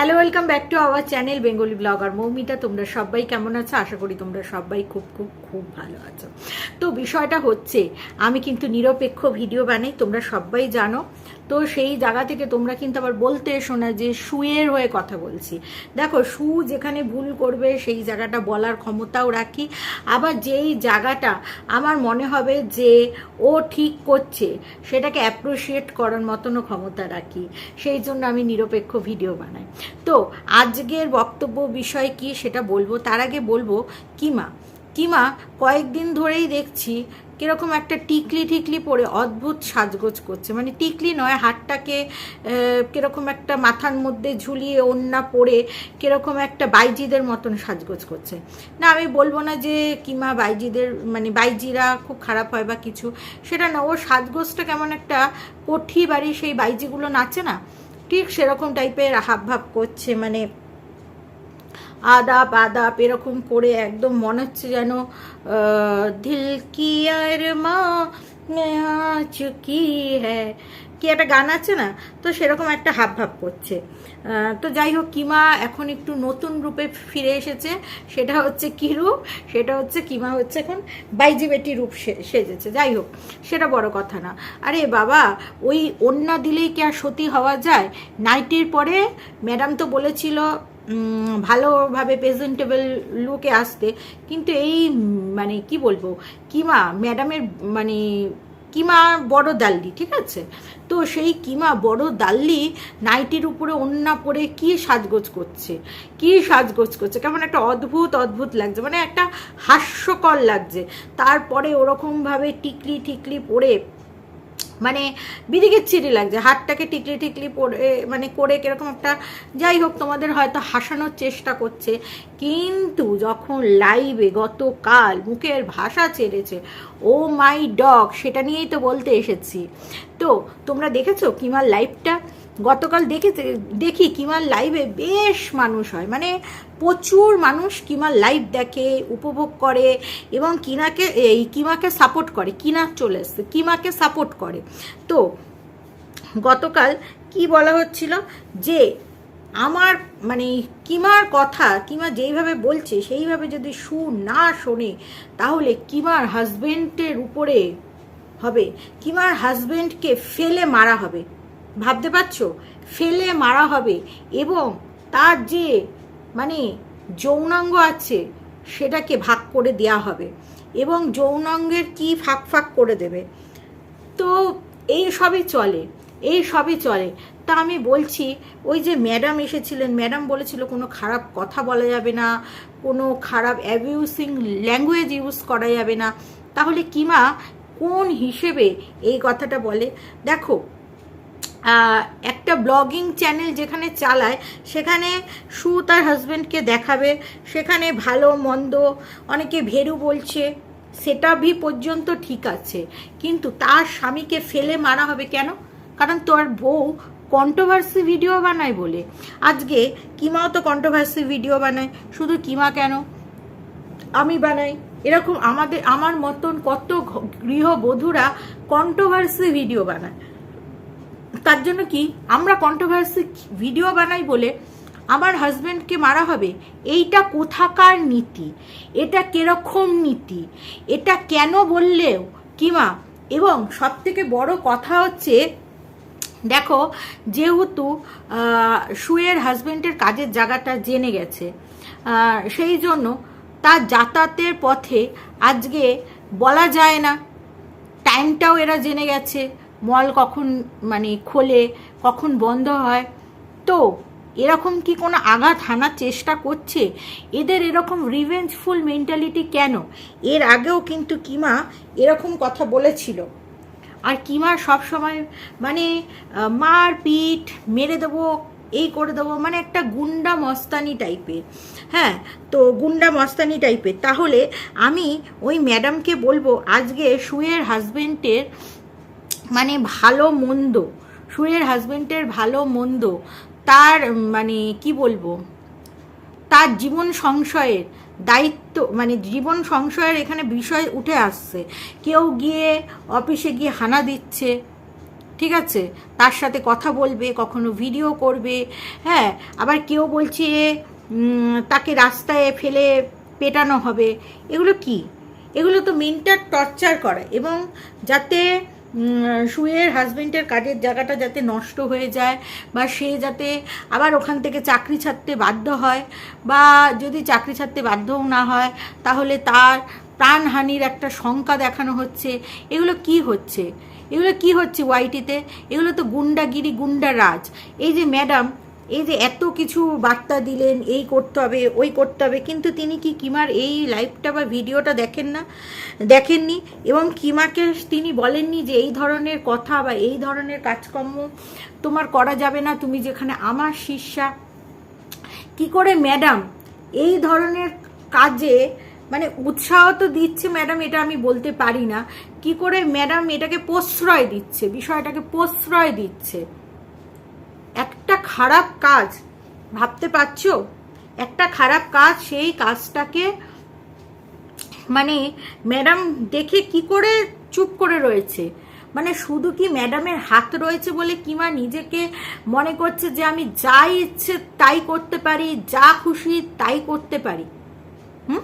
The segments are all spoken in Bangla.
Hello welcome back to our channel Bengali blogger Moumita তোমরা সবাই কেমন আছো? আশা করি তোমরা সবাই খুব খুব খুব ভালো আছো। তো বিষয়টা হচ্ছে, আমি কিন্তু নিরপেক্ষ ভিডিও বানাই, তোমরা সবাই জানো। তো সেই জায়গা থেকে তোমরা কিন্তু আবার বলতে এসো না যে শুয়ের হয়ে কথা বলছি। দেখো, সু যেখানে ভুল করবে, সেই জায়গাটা বলার ক্ষমতাও রাখি। আবার যেই জায়গাটা আমার মনে হবে যে ও ঠিক করছে, সেটাকে অ্যাপ্রিসিয়েট করার মতনও ক্ষমতা রাখি। সেই জন্য আমি নিরপেক্ষ ভিডিও বানাই। তো আজকের বক্তব্য বিষয় কি সেটা বলব? তার আগে বলব কিমা। কিমা, কয়েকদিন ধরেই দেখছি কীরকম একটা টিকলি টিকলি পরে অদ্ভুত সাজগোজ করছে। মানে টিকলি নয়, হাতটাকে কীরকম একটা মাথার মধ্যে ঝুলিয়ে ওন্না পরে কীরকম একটা বাইজিদের মতন সাজগোজ করছে। না, আমি বলব না যে কিমা বাইজিদের মানে বাইজিরা খুব খারাপ হয় বা কিছু, সেটা না ও সাজগোজটা কেমন একটা পঠি বাড়ি সেই বাইজিগুলো নাচে না? ঠিক সেরকম টাইপের হাব ভাব করছে মানে আদাপ আদাপ এরকম করে একদম মনে হচ্ছে যেন আহ, দিল কি আর মা চুকি হ্যাঁ কি একটা গান আছে না, তো সেরকম একটা হাব ভাব করছে। তো যাই হোক, কিমা এখন একটু নতুন রূপে ফিরে এসেছে। সেটা হচ্ছে কি রূপ সেটা হচ্ছে কিমা হচ্ছে এখন বাইজি বেটি রূপ সেজেছে। যাই হোক, সেটা বড় কথা না। আরে বাবা, ওই অন্যা দিলেই কি আর সতী হওয়া যায়? নাইটির পরে ম্যাডাম তো বলেছিল ভালোভাবে প্রেজেন্টেবল লুকে আসতে। কিন্তু এই মানে কি বলব, কিমা ম্যাডামের মানে কিমা বড় দাল্লি, ঠিক আছে? তো সেই কিমা বড় দাল্লি নাইটির উপরে ওন্না পরে কি সাজগোজ করছে? কি সাজগোজ করছে? কেমন একটা অদ্ভুত অদ্ভুত লাগছে মানে একটা হাস্যকর লাগছে। তারপরে ওরকমভাবে টিকলি টিকলি পরে মানে বিদিকে চিড়ি লাগছে, হাতটাকে টিকলি টিকলি পরে মানে করে কীরকম একটা যাই হোক, তোমাদের হয়তো হাসানোর চেষ্টা করছে, কিন্তু যখন লাইভে গতকাল মুখের ভাষা ছেড়েছে, ও মাই ডগ সেটা নিয়েই তো বলতে এসেছি। তো তোমরা দেখেছ কিমার লাইভটা গতকাল দেখেছে, দেখি কিমার লাইভে বেশ মানুষ হয়। মানে প্রচুর মানুষ কিমার লাইভ দেখে, উপভোগ করে এবং কিনাকে, এই কিমাকে সাপোর্ট করে, কিনা চলে এসছে, কিমাকে সাপোর্ট করে। তো গতকাল কি বলা হচ্ছিল যে আমার মানে কিমার কথা, কিমা যেইভাবে বলছে, সেইভাবে যদি সু না শোনে, তাহলে কিমার হাজবেন্ডের উপরে হবে, কিমার হাজবেন্ডকে ফেলে মারা হবে। ভাবতে পারছ? ফেলে মারা হবে এবং তার যে মানে যৌনাঙ্গ আছে, সেটাকে ভাগ করে দেয়া হবে এবং যৌনাঙ্গের কি ফাঁক ফাঁক করে দেবে। তো এই সবই চলে, এই সবই চলে। তা আমি বলছি, ওই যে ম্যাডাম এসেছিলেন, ম্যাডাম বলেছিল কোনো খারাপ কথা বলা যাবে না, কোনো খারাপ অ্যাবিউসিং ল্যাঙ্গুয়েজ ইউজ করা যাবে না। তাহলে কিমা কোন হিসেবে এই কথাটা বলে? দেখো একটা ব্লগিং চ্যানেল যেখানে চালায়, সেখানে সু তার হাজব্যান্ডকে দেখাবে, সেখানে ভালো, মন্দ, অনেকে ভেরু বলছে, সেটা ভি পর্যন্ত ঠিক আছে। কিন্তু তার স্বামীকে ফেলে মারা হবে কেন? কারণ তোর বউ কন্ট্রোভার্সি ভিডিও বানায় বলে। আজকে কিমাও তো কন্ট্রোভার্সি ভিডিও বানায়, শুধু কিমা কেন? আমি বানাই। এরকম আমাদের, আমার মতন কত গৃহবধূরা কন্ট্রোভার্সি ভিডিও বানায়। তার জন্য কি আমরা কন্ট্রোভার্সি ভিডিও বানাই বলে আমার হাজব্যান্ডকে মারা হবে? এইটা কোথাকার নীতি? এটা কীরকম নীতি? এটা কেন বললেও কিমা এবং সব থেকে বড় কথা হচ্ছে, দেখো, যেহেতু সুয়ের হাজবেন্ডের কাজের জায়গাটা জেনে গেছে সেই জন্য তার যাতায়াতের পথে আজকে বলা যায় না। টাইমটাও এরা জেনে গেছে। মল কখন মানে খোলে, কখন বন্ধ হয়। তো, এরকম কি কোনো আঘাত হানার চেষ্টা করছে? এদের এরকম রিভেঞ্জফুল মেন্টালিটি কেন? এর আগেও কিন্তু কিমা এরকম কথা বলেছিল। আর কিমা সব সময় মানে মার পিঠ মেরে দেবো, এই করে দেবো মানে একটা গুন্ডা মস্তানি টাইপের হ্যাঁ তো গুন্ডা মস্তানি টাইপের তাহলে আমি ওই ম্যাডামকে বলব, আজকে সুয়ের হাজবেন্ডের মানে ভালো মন্দ, সুরের হাজবেন্ডের ভালো মন্দ, তার মানে কি বলব, তার জীবন সংশয়ের দায়িত্ব মানে জীবন সংশয়ের এখানে বিষয় উঠে আসছে। কেউ গিয়ে অফিসে গিয়ে হানা দিচ্ছে, ঠিক আছে? তার সাথে কথা বলবে, কখনো ভিডিও করবে হ্যাঁ? আবার কেউ বলছে তাকে রাস্তায় ফেলে পেটানো হবে। এগুলো কি? এগুলো তো মেন্টাল টর্চার করা এবং যাতে সুয়ের হাজবেন্ডের কাজের জায়গাটা যাতে নষ্ট হয়ে যায় বা সে যাতে আবার ওখান থেকে চাকরি ছাড়তে বাধ্য হয় বা যদি চাকরি ছাড়তে বাধ্যও না হয়, তাহলে তার প্রাণহানির একটা শঙ্কা দেখানো হচ্ছে। এগুলো কি হচ্ছে? এগুলো কি হচ্ছে ওয়াইটিতে এগুলো তো গুন্ডাগিরি, গুন্ডারাজ। এই যে ম্যাডাম এই যে এত কিছু বার্তা দিলেন, এই করতে হবে, ওই করতে হবে, কিন্তু তিনি কি কিমার এই লাইভটা বা ভিডিওটা দেখেন না? দেখেননি এবং কিমাকে তিনি বলেননি যে এই ধরনের কথা বা এই ধরনের কাজকর্ম তোমার করা যাবে না, তুমি যেখানে আমার শিষ্যা। কি করে ম্যাডাম এই ধরনের কাজে মানে উৎসাহ তো দিচ্ছে ম্যাডাম এটা আমি বলতে পারি না। কি করে ম্যাডাম এটাকে প্রশ্রয় দিচ্ছে, বিষয়টাকে প্রশ্রয় দিচ্ছে? খারাপ কাজ, ভাবতে পারছ? একটা খারাপ কাজ, সেই কাজটাকে মানে ম্যাডাম দেখে কি করে চুপ করে রয়েছে? মানে শুধু কি ম্যাডামের হাত রয়েছে বলে কিমা নিজেকে মনে করছে যে আমি যা ইচ্ছে তাই করতে পারি, যা খুশি তাই করতে পারি? হুম?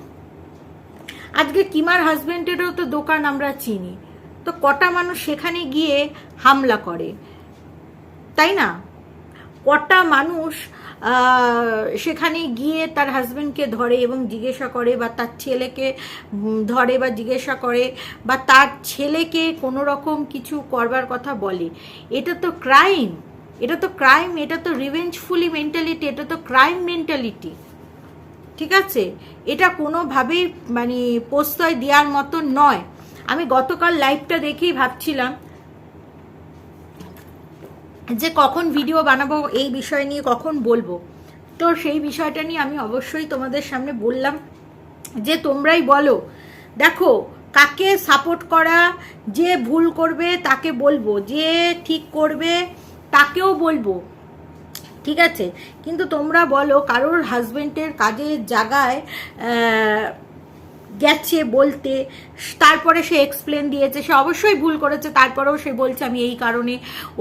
আজকে কিমার হাজবেন্ডেরও তো দোকান আমরা চিনি। তো কটা মানুষ সেখানে গিয়ে হামলা করে? তাই না? কটা মানুষ সেখানে গিয়ে তার হাজব্যান্ডকে ধরে এবং জিজ্ঞাসা করে বা তার ছেলেকে ধরে বা জিজ্ঞাসা করে বা তার ছেলেকে কোনো রকম কিছু করবার কথা বলে। এটা তো ক্রাইম এটা তো ক্রাইম এটা তো রিভেঞ্জফুলি মেন্টালিটি এটা তো ক্রাইম মেন্টালিটি ঠিক আছে? এটা কোনোভাবেই মানে প্রশ্রয় দেওয়ার মতো নয়। আমি গতকাল লাইভটা দেখেই ভাবছিলাম যে কখন ভিডিও বানাবো, এই বিষয় নিয়ে কখন বলব। তো সেই বিষয়টা নিয়ে আমি অবশ্যই তোমাদের সামনে বললাম যে তোমরাই বলো, দেখো, কাকে সাপোর্ট করা, যে ভুল করবে তাকে বলব, যে ঠিক করবে তাকেও বলব। ঠিক আছে? কিন্তু তোমরা বলো, কারোর হাজবেন্ডের কাজের জায়গায় গেছে বলতে, তারপরে সে এক্সপ্লেন দিয়েছে, সে অবশ্যই ভুল করেছে, তারপরেও সে বলছে, আমি এই কারণে,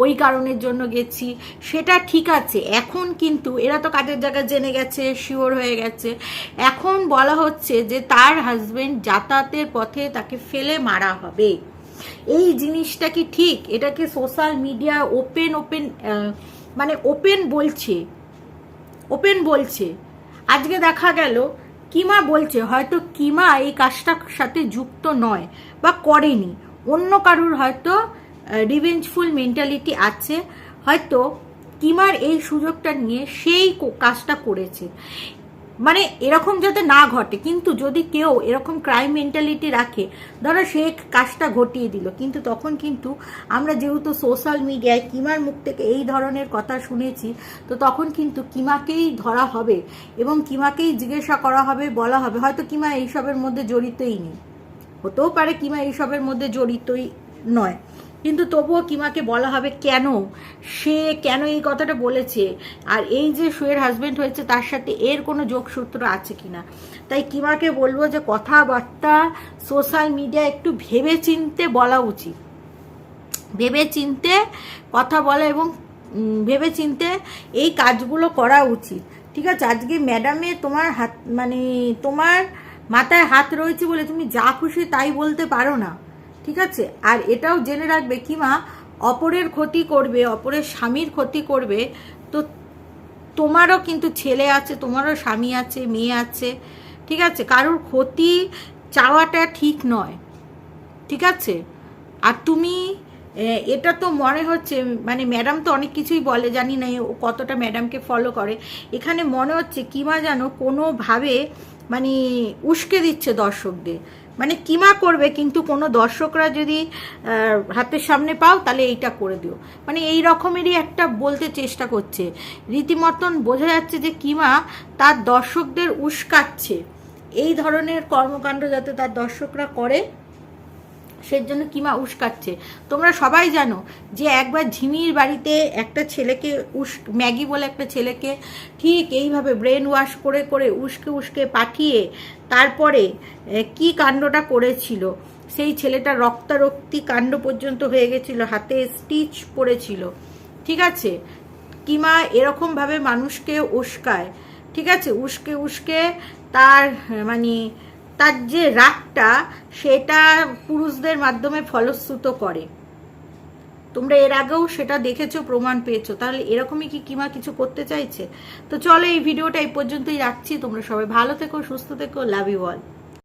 ওই কারণের জন্য গেছি। সেটা ঠিক আছে, এখন কিন্তু এরা তো কাজের জায়গায় জেনে গেছে শিওর হয়ে গেছে। এখন বলা হচ্ছে যে তার হাজবেন্ড যাতায়াতের পথে তাকে ফেলে মারা হবে। এই জিনিসটা কি ঠিক? এটাকে সোশ্যাল মিডিয়া ওপেন ওপেন মানে ওপেন বলছে? ওপেন বলছে। আজকে দেখা গেল কিমা বলছে, হয়তো কিমা এই কাজটার সাথে যুক্ত নয় বা করেনি। অন্য কারুর হয়তো রিভেঞ্জফুল মেন্টালিটি আছে। হয়তো কিমার এই সুযোগটা নিয়ে সেই কাজটা করেছে। মানে এরকম যাতে না ঘটে, কিন্তু যদি কেউ এরকম ক্রাইম মেন্টালিটি রাখে, ধরো সে কাজটা ঘটিয়ে দিল, কিন্তু তখন কিন্তু আমরা যেহেতু সোশ্যাল মিডিয়ায় কিমার মুখ থেকে এই ধরনের কথা শুনেছি, তো তখন কিন্তু কিমাকেই ধরা হবে এবং কিমাকেই জিজ্ঞাসা করা হবে, বলা হবে। হয়তো কিমা এইসবের মধ্যে জড়িতই নেই। হতেও পারে কিমা এইসবের মধ্যে জড়িতই নয়। কিন্তু তবুও কিমাকে বলা হবে কেন? সে কেন এই কথাটা বলেছে? আর এই যে শুয়ের হাজবেন্ড হয়েছে, তার সাথে এর কোনো যোগসূত্র আছে কিনা? তাই কিমাকে বলব যে কথাবার্তা সোশ্যাল মিডিয়া একটু ভেবে চিনতে বলা উচিত। ভেবে চিনতে কথা বলা এবং ভেবে চিনতে এই কাজগুলো করা উচিত। ঠিক আছে, আজকে ম্যাডামে তোমার হাত মানে তোমার মাথায় হাত রয়েছে বলে তুমি যা খুশি তাই বলতে পারো না। ঠিক আছে? আর এটাও জেনে রাখবে কিমা অপরের ক্ষতি করবে, অপরের স্বামীর ক্ষতি করবে, তো তোমারও কিন্তু ছেলে আছে, তোমারও স্বামী আছে, মেয়ে আছে, ঠিক আছে? কারোর ক্ষতি চাওয়াটা ঠিক নয়, ঠিক আছে? আর তুমি এটা তো মনে হচ্ছে মানে ম্যাডাম তো অনেক কিছুই বলে, জানি না, ও কতটা ম্যাডামকে ফলো করে। এখানে মনে হচ্ছে কিমা যেন কোনোভাবে মানে উস্কে দিচ্ছে দর্শকদের। মানে কিমা করবে, কিন্তু কোনো দর্শকরা যদি হাতের সামনে পাও, তাহলে এইটা করে দিও। মানে এই রকমেরই একটা বলতে চেষ্টা করছে। রীতিমতন বোঝা যাচ্ছে যে কিমা তার দর্শকদের উস্কাচ্ছে। এই ধরনের কর্মকাণ্ড যাতে তার দর্শকরা করে সেই জন্য কিমা উস্কাচ্ছে তোমরা সবাই জানো যে একবার ঝিমির বাড়িতে একটা ছেলেকে উস, ম্যাগি বলে একটা ছেলেকে ঠিক এইভাবে ব্রেন ওয়াশ করে করে উস্কে উস্কে পাঠিয়ে তারপরে কি কাণ্ডটা করেছিল? সেই ছেলেটা রক্তারক্তি কাণ্ড পর্যন্ত হয়ে গেছিল, হাতে স্টিচ পড়েছিল। ঠিক আছে? কিমা এরকমভাবে মানুষকে উস্কায়। ঠিক আছে? উস্কে উস্কে তার মানে তার যে রাগটা, সেটা পুরুষদের মাধ্যমে ফলশ্রুত করে। তোমরা এর আগেও সেটা দেখেছ, প্রমাণ পেয়েছ। তাহলে এরকমই কি কিমা কিছু করতে চাইছে? তো চলো এই ভিডিওটা এই পর্যন্তই রাখছি। তোমরা সবাই ভালো থেকো, সুস্থ থেকো লাভ ইউ অল